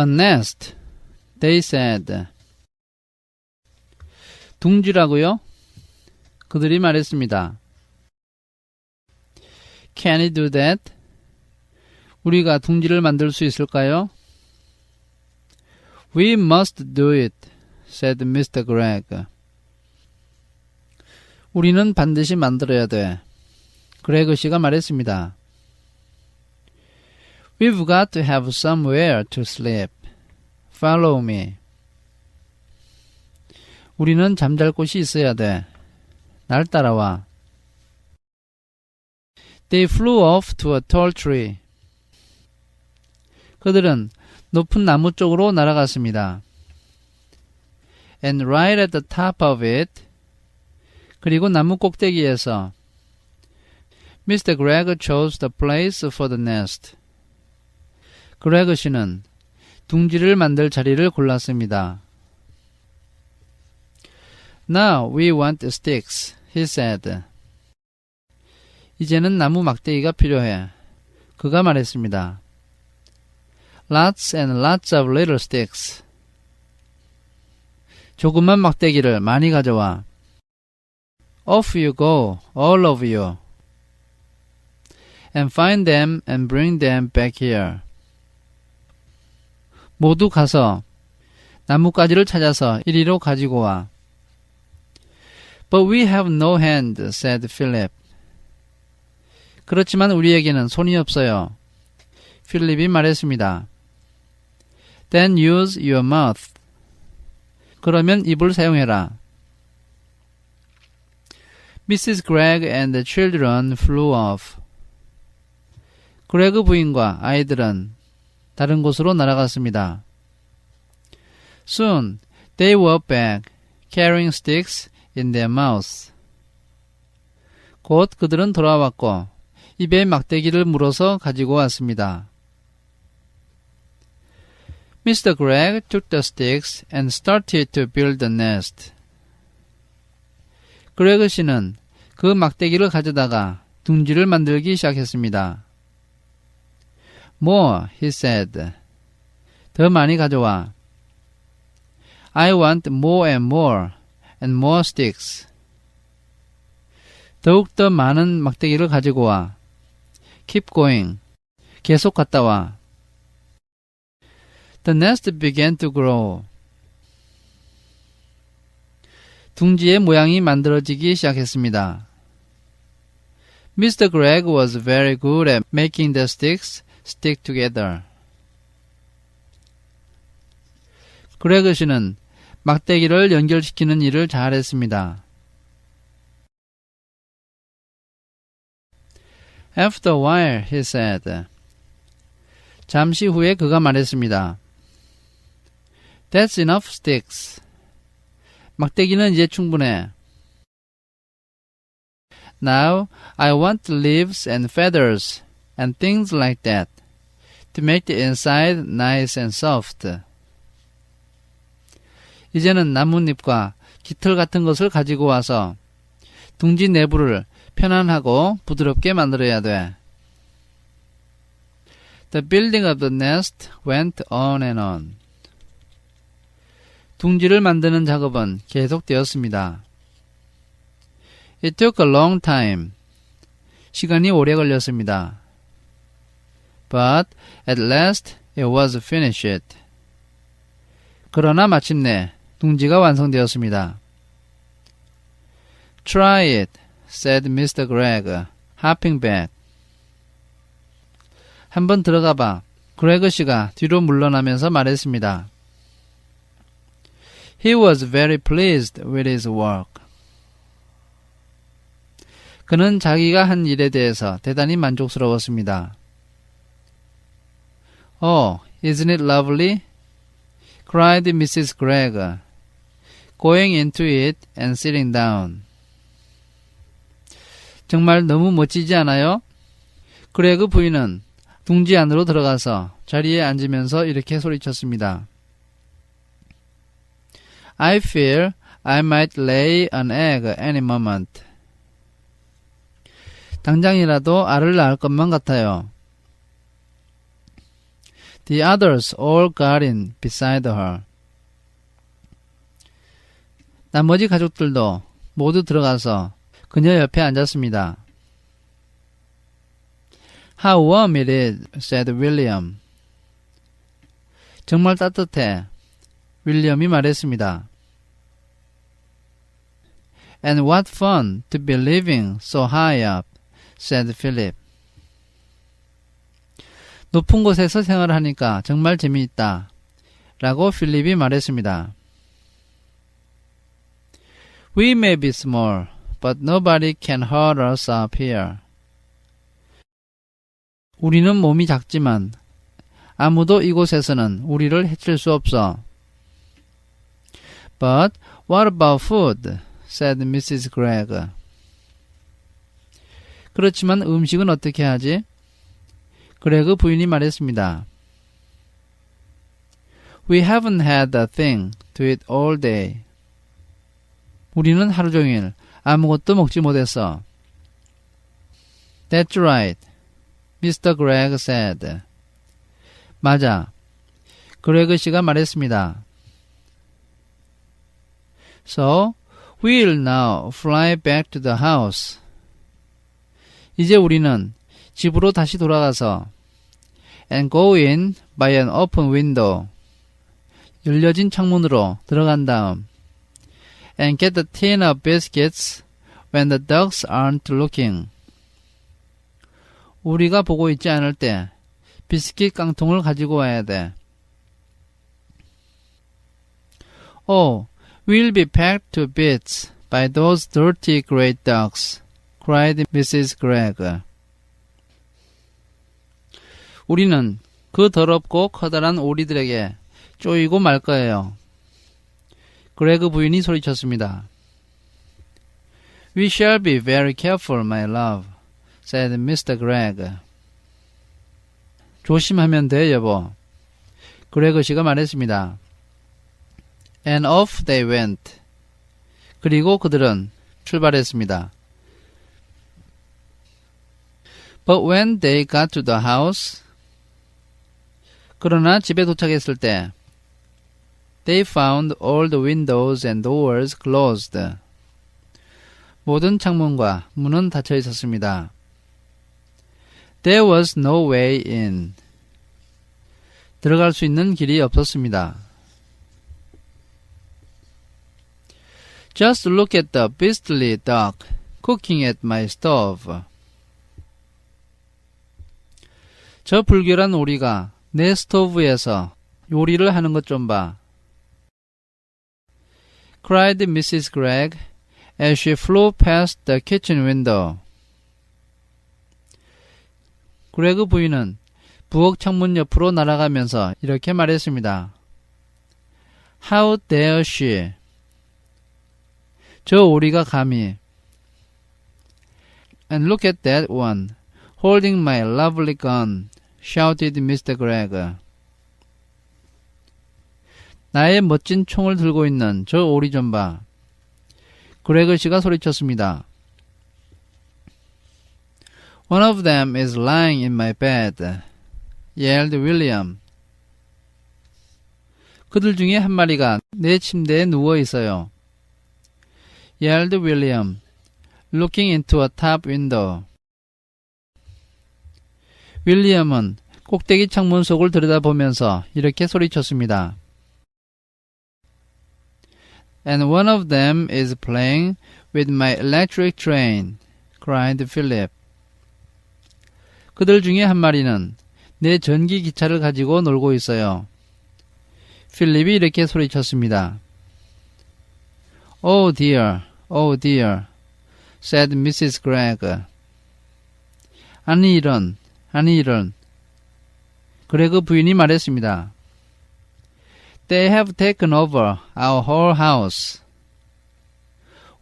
A nest, they said. 둥지라고요? 그들이 말했습니다. Can he do that? 우리가 둥지를 만들 수 있을까요? We must do it, said Mr. Gregg. 우리는 반드시 만들어야 돼. 그레그 씨가 말했습니다. We've got to have somewhere to sleep. Follow me. 우리는 잠잘 곳이 있어야 돼. 날 따라와. They flew off to a tall tree. 그들은 높은 나무 쪽으로 날아갔습니다. And right at the top of it, 그리고 나무 꼭대기에서 Mr. Gregg chose the place for the nest. 그레그 씨는 둥지를 만들 자리를 골랐습니다. Now we want sticks, he said. 이제는 나무 막대기가 필요해. 그가 말했습니다. Lots and lots of little sticks. 조그만 막대기를 많이 가져와. Off you go, all of you. And find them and bring them back here. 모두 가서 나뭇가지를 찾아서 이리로 가지고 와. But we have no hand, said Philip. 그렇지만 우리에게는 손이 없어요. 필립이 말했습니다. Then use your mouth. 그러면 입을 사용해라. Mrs. Gregg and the children flew off. 그레그 부인과 아이들은 다른 곳으로 날아갔습니다. Soon they were back, carrying sticks in their mouths. 곧 그들은 돌아왔고 입에 막대기를 물어서 가지고 왔습니다. Mr. Gregg took the sticks and started to build the nest. 그레그 씨는 그 막대기를 가져다가 둥지를 만들기 시작했습니다. More, he said. 더 많이 가져와. I want more and more and more sticks. 더욱 더 많은 막대기를 가지고 와. Keep going. 계속 갔다 와. The nest began to grow. 둥지의 모양이 만들어지기 시작했습니다. Mr. Gregg was very good at making the sticks stick together. 그레그 씨는 막대기를 연결시키는 일을 잘했습니다. After a while, he said. 잠시 후에 그가 말했습니다. That's enough sticks. 막대기는 이제 충분해. Now I want leaves and feathers and things like that to make the inside nice and soft. 이제는 나뭇잎과 깃털 같은 것을 가지고 와서 둥지 내부를 편안하고 부드럽게 만들어야 돼. The building of the nest went on and on. 둥지를 만드는 작업은 계속되었습니다. It took a long time. 시간이 오래 걸렸습니다. But at last it was finished. 그러나 마침내 둥지가 완성되었습니다. Try it, said Mr. Gregg, hopping back. 한번 들어가 봐. 그레그 씨가 뒤로 물러나면서 말했습니다. He was very pleased with his work. 그는 자기가 한 일에 대해서 대단히 만족스러웠습니다. Oh, isn't it lovely? cried Mrs. Gregg, going into it and sitting down. 정말 너무 멋지지 않아요? 그레그 부인은 둥지 안으로 들어가서 자리에 앉으면서 이렇게 소리쳤습니다. I feel I might lay an egg any moment. 당장이라도 알을 낳을 것만 같아요. The others all got in beside her. 나머지 가족들도 모두 들어가서 그녀 옆에 앉았습니다. How warm it is, said William. 정말 따뜻해. 윌리엄이 말했습니다. And what fun to be living so high up, said Philip. 높은 곳에서 생활하니까 정말 재미있다. 라고 필립이 말했습니다. We may be small, but nobody can hurt us up here. 우리는 몸이 작지만 아무도 이곳에서는 우리를 해칠 수 없어. But what about food? said Mrs. Gregg. 그렇지만 음식은 어떻게 하지? 그레그 부인이 말했습니다. We haven't had a thing to eat all day. 우리는 하루 종일 아무것도 먹지 못했어. That's right, Mr. Gregg said. 맞아. 그레그 씨가 말했습니다. So, we'll now fly back to the house. 이제 우리는 집으로 다시 돌아가서 and go in by an open window. 열려진 창문으로 들어간 다음 and get the tin of biscuits when the ducks aren't looking. 우리가 보고 있지 않을 때 비스킷 깡통을 가지고 와야 돼. Oh, we'll be packed to bits by those dirty great ducks, cried Mrs. Gregg. 우리는 그 더럽고 커다란 오리들에게 쪼이고 말 거예요. 그레그 부인이 소리쳤습니다. We shall be very careful, my love, said Mr. Gregg. 조심하면 돼, 여보. 그레그 씨가 말했습니다. And off they went. 그리고 그들은 출발했습니다. But when they got to the house, 그러나 집에 도착했을 때 They found all the windows and doors closed. 모든 창문과 문은 닫혀 있었습니다. There was no way in. 들어갈 수 있는 길이 없었습니다. Just look at the beastly duck cooking at my stove. 저 불결한 오리가 내 스토브에서 요리를 하는 것 좀 봐. cried Mrs. Gregg as she flew past the kitchen window. 그레그 부인은 부엌 창문 옆으로 날아가면서 이렇게 말했습니다. How dare she? 저 오리가 감히. And look at that one, holding my lovely gun, shouted Mr. Gregg. 나의 멋진 총을 들고 있는 저 오리 좀 봐. 그레그 씨가 소리쳤습니다. One of them is lying in my bed, yelled William. 그들 중에 한 마리가 내 침대에 누워 있어요. yelled William, looking into a top window. 윌리엄은 꼭대기 창문 속을 들여다보면서 이렇게 소리쳤습니다. And one of them is playing with my electric train, cried Philip. 그들 중에 한 마리는 내 전기 기차를 가지고 놀고 있어요. 필립이 이렇게 소리쳤습니다. Oh dear, oh dear, said Mrs. Gregg. 아니 이런, 아니 이런. 그레그 부인이 말했습니다. They have taken over our whole house.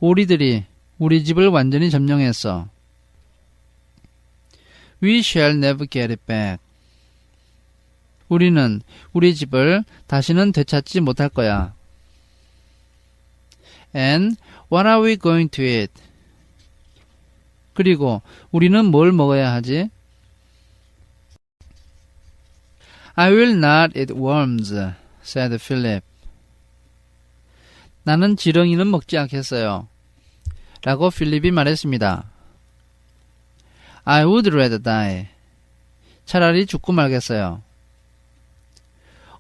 오리들이 우리 집을 완전히 점령했어. We shall never get it back. 우리는 우리 집을 다시는 되찾지 못할 거야. And what are we going to eat? 그리고 우리는 뭘 먹어야 하지? I will not eat worms, said Philip. 나는 지렁이는 먹지 않겠어요. 라고 필립이 말했습니다. I would rather die. 차라리 죽고 말겠어요.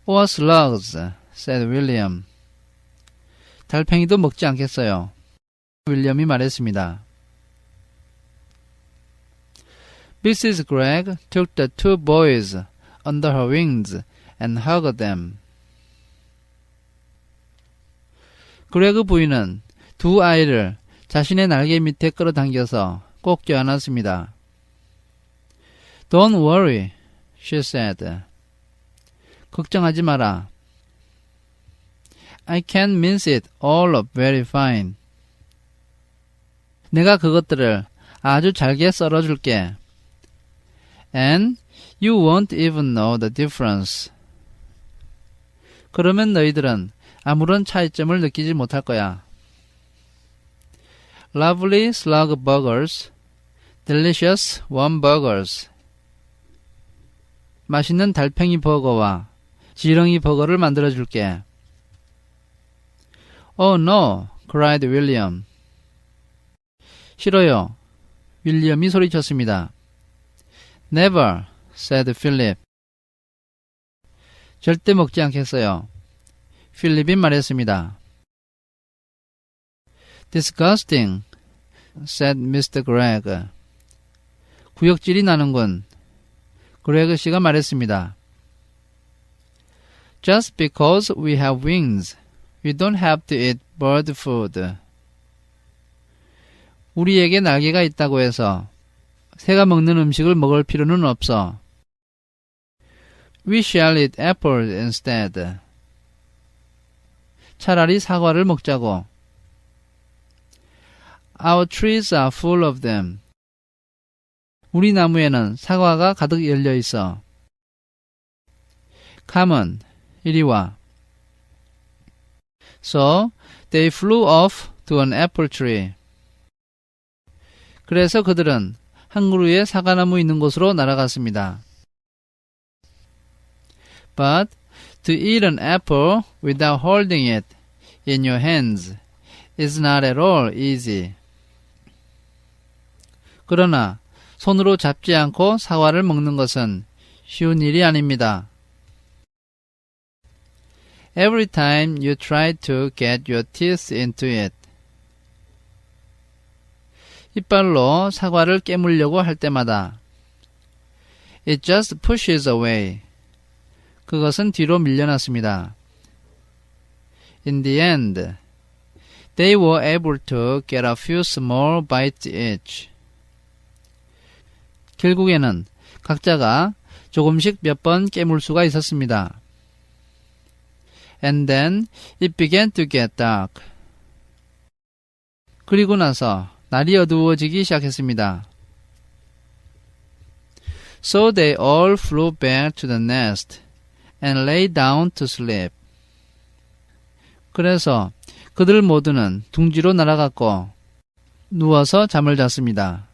Or slugs, said William. 달팽이도 먹지 않겠어요. 윌리엄이 말했습니다. Mrs. Gregg took the two boys under her wings and hugged them. 그레그 부인은 두 아이를 자신의 날개 밑에 끌어당겨서 꼭 껴안았습니다. Don't worry, she said. 걱정하지 마라. I can mince it all up very fine. 내가 그것들을 아주 잘게 썰어줄게. And you won't even know the difference. 그러면 너희들은 아무런 차이점을 느끼지 못할 거야. Lovely slug burgers, delicious worm burgers. 맛있는 달팽이 버거와 지렁이 버거를 만들어 줄게. Oh no, cried William. 싫어요. 윌리엄이 소리쳤습니다. Never, said Philip. 절대 먹지 않겠어요. 필립이 말했습니다. Disgusting, said Mr. Gregg. 구역질이 나는군. 그레그 씨가 말했습니다. Just because we have wings, we don't have to eat bird food. 우리에게 날개가 있다고 해서 새가 먹는 음식을 먹을 필요는 없어. We shall eat apples instead. 차라리 사과를 먹자고. Our trees are full of them. 우리 나무에는 사과가 가득 열려 있어. Come 이리 와. So they flew off to an apple tree. 그래서 그들은 한 그루의 사과나무 있는 곳으로 날아갔습니다. But to eat an apple without holding it in your hands is not at all easy. 그러나 손으로 잡지 않고 사과를 먹는 것은 쉬운 일이 아닙니다. Every time you try to get your teeth into it, 이빨로 사과를 깨물려고 할 때마다 It just pushes away. 그것은 뒤로 밀려났습니다. In the end, they were able to get a few small bites each. 결국에는 각자가 조금씩 몇 번 깨물 수가 있었습니다. And then it began to get dark. 그리고 나서 날이 어두워지기 시작했습니다. So they all flew back to the nest and lay down to sleep. 그래서 그들 모두는 둥지로 날아갔고 누워서 잠을 잤습니다.